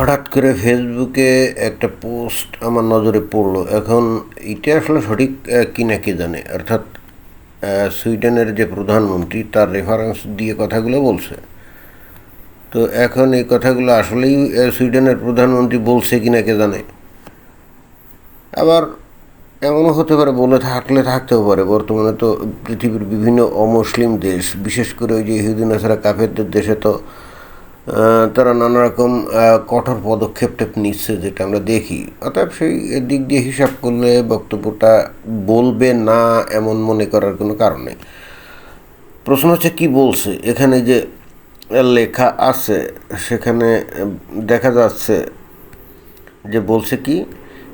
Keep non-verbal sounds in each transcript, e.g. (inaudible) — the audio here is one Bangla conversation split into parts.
হঠাৎ করে ফেসবুকে একটা পোস্ট আমার নজরে পড়ল। এখন এটা আসলে সঠিক কি না কে জানে? অর্থাৎ সুইডেনের যে প্রধানমন্ত্রী, তার রেফারেন্স দিয়ে কথাগুলো বলছে। তো এখন এই কথাগুলো আসলেই সুইডেনের প্রধানমন্ত্রী বলছে কি না কে জানে? আবার এমনও হতে পারে, বলে থাকলে থাকতেও পারে। বর্তমানে তো পৃথিবীর বিভিন্ন অমুসলিম দেশ, বিশেষ করে ওই যে ইহুদিন আসারা কাফেরদের দেশে তো তারা নানা রকম কঠোর পদক্ষেপ টেপ নিচ্ছে যেটা আমরা দেখি। অতএব সেই দিক দিয়ে হিসাব করলে বক্তব্যটা বলবে না এমন মনে করার কোনো কারণ নেই। প্রশ্ন হচ্ছে, কি বলছে? এখানে যে লেখা আছে, সেখানে দেখা যাচ্ছে যে বলছে কি,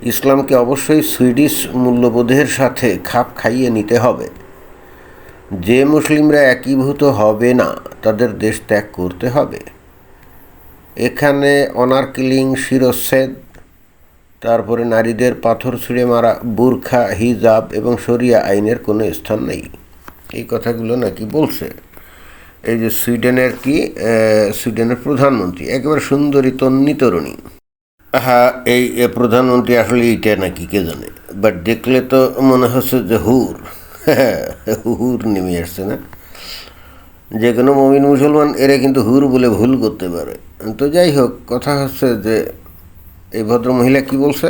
ইসলামকে অবশ্যই সুইডিশ মূল্যবোধের সাথে খাপ খাইয়ে নিতে হবে। যে মুসলিমরা একীভূত হবে না, তাদের দেশ ত্যাগ করতে হবে। এখানে অনার কিলিং শিরচ্ছেদ, তারপরে নারীদের পাথর ছুঁড়ে মারা, বুরখা, হিজাব এবং শরিয়া আইনের কোনো স্থান নেই। এই কথাগুলো নাকি বলছে? এই যে সুইডেনের কি? সুইডেনের প্রধানমন্ত্রী, একেবারে সুন্দরী তন্নি তরুণী। হ্যাঁ এই প্রধানমন্ত্রী আসলে এইটা নাকি কে জানে? বাট দেখলে তো মনে হচ্ছে যে হুর। (laughs) হুর নেমে আসছে না। যে কোনো মমিন মুসলমান, এরা কিন্তু হুর বলে ভুল করতে পারে। তো যাই হোক, কথা হচ্ছে যে এই ভদ্র মহিলা কি বলছে?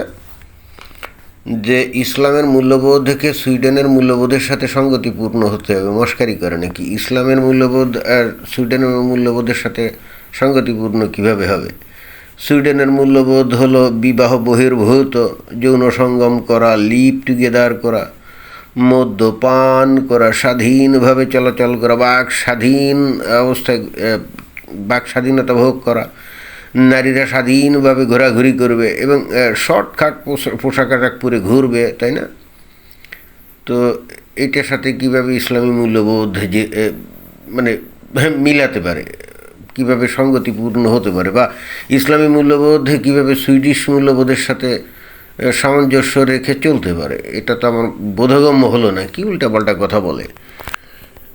যে ইসলামের মূল্যবোধকে সুইডেনের মূল্যবোধের সাথে সঙ্গতিপূর্ণ হতে হবে, মস্কারি করে নাকি? ইসলামের মূল্যবোধ আর সুইডেনের মূল্যবোধের সাথে সঙ্গতিপূর্ণ কীভাবে হবে? সুইডেনের মূল্যবোধ হলো বিবাহ বহির্ভূত, যৌন সঙ্গম করা, লিপ টুগেদার করা, মদ্যপান করা, স্বাধীনভাবে চলাচল করা বাক স্বাধীন অবস্থায় বাক স্বাধীনতা ভোগ করা। নারীরা স্বাধীনভাবে ঘোরাঘুরি করবে এবং শর্টকাট পোশাক আশাক পরে ঘুরবে, তাই না? তো এটার সাথে কীভাবে ইসলামী মূল্যবোধ যে মানে মিলাতে পারে? কীভাবে সঙ্গতিপূর্ণ হতে পারে? বা ইসলামী মূল্যবোধ কীভাবে সুইডিশ মূল্যবোধের সাথে সামঞ্জস্য রেখে চলতে পারে? এটা তো আমার বোধগম্য হলো না। কি উল্টাপাল্টা কথা বলে?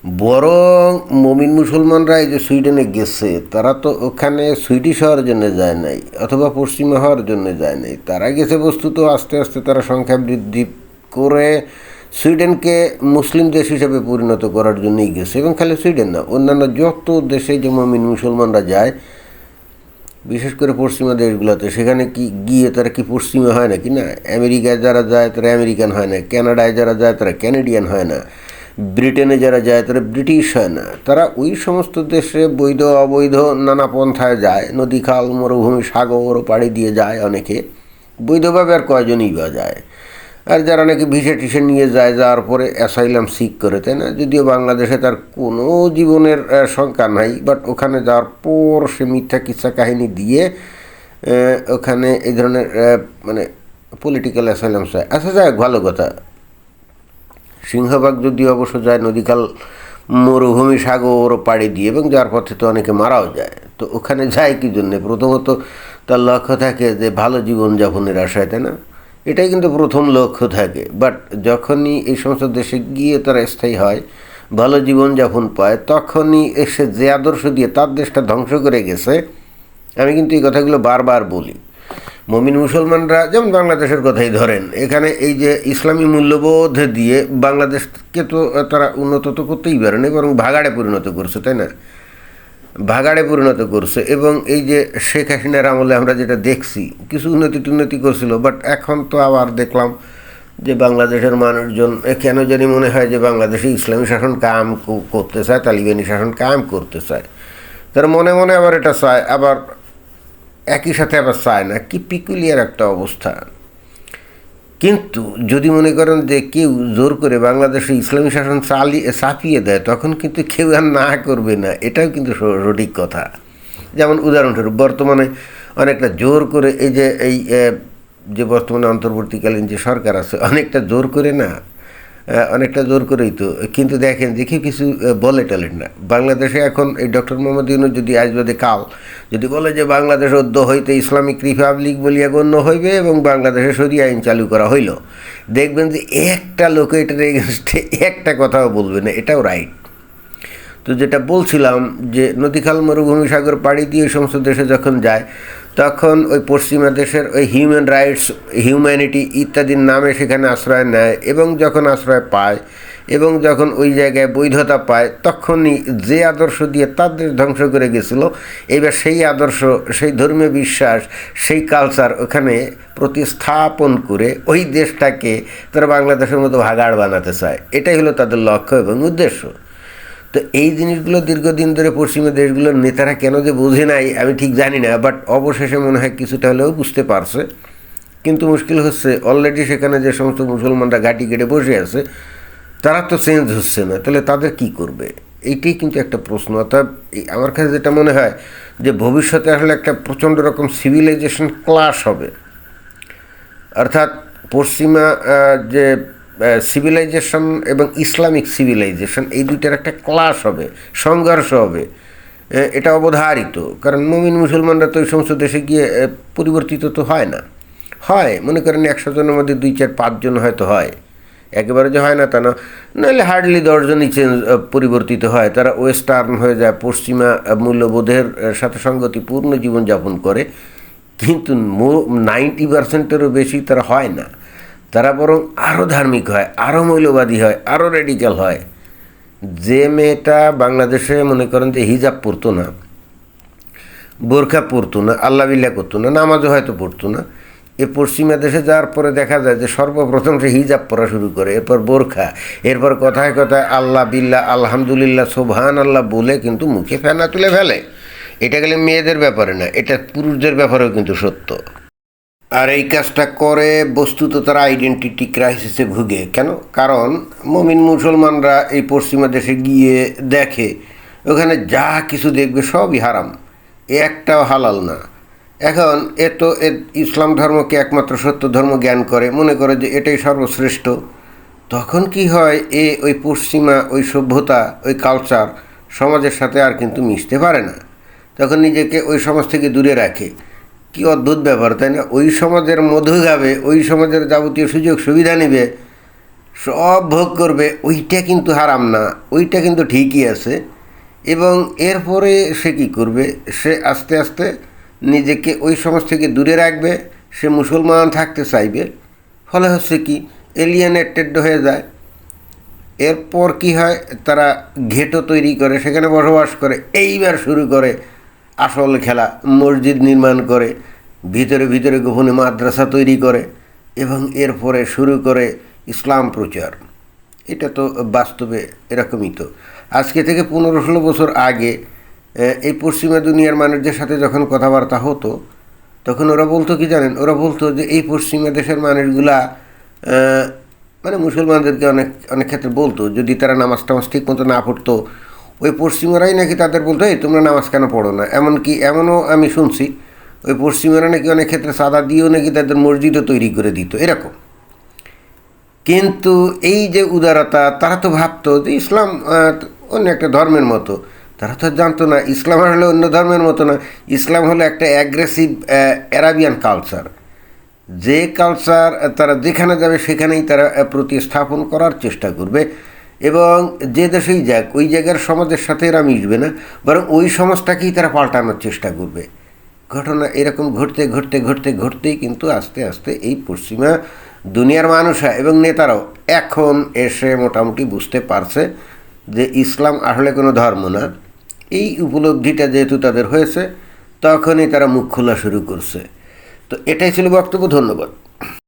বরং মমিন মুসলমানরা এই যে সুইডেনে গেছে, তারা তো ওখানে সুইডিশ হওয়ার জন্য যায় নাই, অথবা পশ্চিমা হওয়ার জন্য যায় নাই। তারা গেছে বস্তুত আস্তে আস্তে তারা সংখ্যা বৃদ্ধি করে সুইডেনকে মুসলিম দেশ হিসেবে পরিণত করার জন্যই গেছে, এবং খালি সুইডেন না, অন্যান্য যত দেশে যে মমিন মুসলমানরা যায়, বিশেষ করে পশ্চিমা দেশগুলোতে, সেখানে কি গিয়ে তারা কি পশ্চিমা হয় না কি না? আমেরিকায় যারা যায় তারা আমেরিকান হয় না, কানাডায় যারা যায় তারা ক্যানেডিয়ান হয় না। ব্রিটেনে যারা যায় তারা ব্রিটিশ হয় না তারা ওই সমস্ত দেশে বৈধ, অবৈধ নানা পন্থায় যায়। নদী, খাল, মরুভূমি, সাগর, পাড়ি দিয়ে যায় অনেকে। বৈধভাবে আর কয়জনই বা যায়। আর যারা নাকি ভিসা টিসে নিয়ে যায়, যাওয়ার পরে অ্যাসাইলাম সিক করে, তাই না? যদিও বাংলাদেশে তার কোনো জীবনের শঙ্কা নাই, বাট ওখানে যাওয়ার পর সে মিথ্যা কিচ্ছা কাহিনী দিয়ে ওখানে এই ধরনের মানে পলিটিক্যাল অ্যাসাইলাম চায় আচ্ছা যাক ভালো কথা। সিংহবাগ যদি অবশ্য যায় নদীকাল মরুভূমি সাগর পাড়ি দিয়ে এবং যার পথে তো অনেকে মারাও যায়, তো ওখানে যায় কি জন্যে? প্রথমত তার লক্ষ্য থাকে যে ভালো জীবনযাপনের আশায়, তাই না? এটাই কিন্তু প্রথম লক্ষ্য থাকে। বাট যখনই এই সমস্ত দেশে গিয়ে তারা স্থায়ী হয়, ভালো জীবনযাপন পায়, তখনই এসে যে আদর্শ দিয়ে তার দেশটা ধ্বংস করে গেছে, আমি কিন্তু এই কথাগুলো বারবার বলি। মমিন মুসলমানরা যেমন বাংলাদেশের কথাই ধরেন, এখানে এই যে ইসলামী মূল্যবোধ দিয়ে বাংলাদেশকে তো তারা উন্নত তো করতেই পারে না, বরং ভাগাড়ে পরিণত করছে, তাই না? ভাগাড়ে পরিণত করছে, এবং এই যে শেখ হাসিনার আমলে আমরা যেটা দেখছি, কিছু উন্নতি টুন্নতি করছিল বাট এখন তো আবার দেখলাম যে বাংলাদেশের মানুষজন কেন জানি মনে হয় যে বাংলাদেশে ইসলামী শাসন কায়েম কো- করতে চায়, তালিবানি শাসন কায়েম করতে চায়। তার মনে মনে আবার এটা চায়, আবার একই সাথে আবার চায় না কি পিকুলিয়ার একটা অবস্থা। কিন্তু যদি মনে করেন যে কেউ জোর করে বাংলাদেশে ইসলামী শাসন চালিয়ে চাপিয়ে দেয়, তখন কিন্তু কেউ আর না করবে না। এটাও কিন্তু সঠিক কথা। যেমন উদাহরণস্বরূপ, বর্তমানে অনেকটা জোর করে এই যে এই যে বর্তমানে অন্তর্বর্তীকালীন যে সরকার আছে, অনেকটা জোর করে না অনেকটা জোর করেই তো। কিন্তু দেখেন কেউ কিছু বলে টলেন না। বাংলাদেশে এখন এই ডক্টর মোহাম্মদ ইউনুস যদি আজ কাল যদি বলে যে বাংলাদেশ অদ্য হইতে ইসলামিক রিপাবলিক বলিয়া গণ্য হইবে এবং বাংলাদেশে সরিয়া আইন চালু করা হইল, দেখবেন যে একটা লোক এটার এগেনস্টে একটা কথাও বলবে না, এটাও রাইট। তো যেটা বলছিলাম যে নদীখাল, মরুভূমি সাগর পাড়ি দিয়ে সমস্ত দেশে যখন যায় তখন ওই পশ্চিমা দেশের ওই হিউম্যান রাইটস হিউম্যানিটি ইত্যাদির নামে সেখানে আশ্রয় নেয় এবং যখন আশ্রয় পায় এবং যখন ওই জায়গায় বৈধতা পায়, তখনই যে আদর্শ দিয়ে তাদের ধ্বংস করে গেছিল, এবার সেই আদর্শ, সেই ধর্মীয় বিশ্বাস, সেই কালচার ওখানে প্রতিস্থাপন করে ওই দেশটাকে তারা বাংলাদেশের মতো ভাগাড় বানাতে চায়। এটাই হলো তাদের লক্ষ্য এবং উদ্দেশ্য। তো এই জিনিসগুলো দীর্ঘদিন ধরে পশ্চিমা দেশগুলোর নেতারা কেন যে বোঝে নাই, আমি ঠিক জানি না বাট অবশেষে মনে হয় কিছুটা হলেও বুঝতে পারছে। কিন্তু মুশকিল হচ্ছে অলরেডি সেখানে যে সমস্ত মুসলমানরা ঘাটি কেটে বসে আছে, তারা তো চেঞ্জ হচ্ছে না, তাহলে তাদের কি করবে? এইটাই কিন্তু একটা প্রশ্ন। অর্থাৎ আমার কাছে যেটা মনে হয় যে ভবিষ্যতে আসলে একটা প্রচণ্ড রকম সিভিলাইজেশন ক্লাস হবে। অর্থাৎ পশ্চিমা যে সিভিলাইজেশন এবং ইসলামিক সিভিলাইজেশন এই দুইটার একটা ক্লাস হবে, সংঘর্ষ হবে। এটা অবধারিত, কারণ মমিন মুসলমানরা তো ওই সমস্ত দেশে গিয়ে পরিবর্তিত তো হয় না। হয়, মনে করেন একশো জনের মধ্যে দুই চার পাঁচজন হয়তো হয়। একেবারে যে হয় না তা না। নাহলে হার্ডলি দশজনই চেঞ্জ পরিবর্তিত হয়। তারা ওয়েস্টার্ন হয়ে যায়, পশ্চিমা মূল্যবোধের সাথে সঙ্গতিপূর্ণ জীবনযাপন করে। কিন্তু নাইনটি পার্সেন্টেরও বেশি তারা হয় না। তারা বরং আরও ধার্মিক হয় আরও মৌলবাদী হয় আরও রেডিক্যাল হয়। যে মেয়েটা বাংলাদেশে মনে করেন যে হিজাব পরতো না, বোরখা পরতো না আল্লাহ বিল্লা করতো না, নামাজও হয়তো পড়তো না, এ পশ্চিমা দেশে যাওয়ার পরে দেখা যায় যে সর্বপ্রথম সে হিজাব পরা শুরু করে, এরপর বোরখা, এরপর কথায় কথায় আল্লাহ বিল্লা আলহামদুলিল্লাহ সোভান আল্লাহ বলে কিন্তু মুখে ফেনা তুলে ফেলে। এটা গেলে মেয়েদের ব্যাপারে না, এটা পুরুষদের ব্যাপারেও কিন্তু সত্য। আর এই কাজটা করে বস্তুত তারা আইডেন্টিটি ক্রাইসিসে ভুগে। কেন? কারণ মমিন মুসলমানরা এই পশ্চিমা দেশে গিয়ে দেখে, ওখানে যা কিছু দেখবে সবই হারাম। একটাও হালাল না। এখন এ তো ইসলাম ধর্মকে একমাত্র সত্য ধর্ম জ্ঞান করে, মনে করে যে এটাই সর্বশ্রেষ্ঠ। তখন কি হয়? এ ওই পশ্চিমা, ওই সভ্যতা, ওই কালচার সমাজের সাথে আর কিন্তু মিশতে পারে না। তখন নিজেকে ওই সমাজ থেকে দূরে রাখে। কি অদ্ভুত ব্যাপার, তাই না? ওই সমাজের মধু গাবে, ওই সমাজের যাবতীয় সুযোগ সুবিধা নেবে, সব ভোগ করবে, ওইটা কিন্তু হারাম না, ওইটা কিন্তু ঠিকই আছে। এবং এরপরে সে কী করবে? সে আস্তে আস্তে নিজেকে ওই সমাজ থেকে দূরে রাখবে, সে মুসলমান থাকতে চাইবে। ফলে হচ্ছে কি এলিয়েনেটেড হয়ে যায়। এরপর কি হয়? তারা ঘেটো তৈরি করে, সেখানে বসবাস করে, এইবার শুরু করে আসল খেলা মসজিদ নির্মাণ করে, ভিতরে ভিতরে গোপনে মাদ্রাসা তৈরি করে এবং এরপরে শুরু করে ইসলাম প্রচার। এটা তো বাস্তবে এরকমই তো। আজকে থেকে পনেরো ষোলো বছর আগে এই পশ্চিমা দুনিয়ার মানুষদের সাথে যখন কথাবার্তা হতো, তখন ওরা বলতো কি জানেন? ওরা বলতো যে এই পশ্চিমা দেশের মানুষগুলা মানে মুসলমানদেরকে অনেক অনেক ক্ষেত্রে বলতো, যদি তারা নামাজ টামাজ ঠিক মতো না পড়তো ওই পশ্চিমারাই নাকি তাদের বলতো, এই, তোমরা নামাজ কেন পড়ো না? এমনকি এমনও আমি শুনছি, ওই পশ্চিমারা নাকি অনেক ক্ষেত্রে সাদা দিয়েও নাকি তাদের মসজিদও তৈরি করে দিত, এরকম। কিন্তু এই যে উদারতা, তারা তো ভাবতো যে ইসলাম অন্য একটা ধর্মের মতো। তারা তো জানতো না, ইসলাম হলো অন্য ধর্মের মতো না। ইসলাম হলো একটা অ্যাগ্রেসিভ অ্যারাবিয়ান কালচার। যে কালচার তারা যেখানে যাবে সেখানেই তারা প্রতিস্থাপন করার চেষ্টা করবে। এবং যে দেশেই যাক, ওই জায়গার সমাজের সাথে এরা মিশবে না, বরং ওই সমাজটাকেই তারা পাল্টানোর চেষ্টা করবে। ঘটনা এরকম ঘটতে ঘটতে ঘটতে, ঘটতেই কিন্তু আস্তে আস্তে এই পশ্চিমা দুনিয়ার মানুষরা এবং নেতারাও এখন এসে মোটামুটি বুঝতে পারছে যে ইসলাম আসলে কোনো ধর্ম না। এই উপলব্ধিটা যেহেতু তাদের হয়েছে, তখনই তারা মুখ খোলা শুরু করছে। তো এটাই ছিল বক্তব্য, ধন্যবাদ।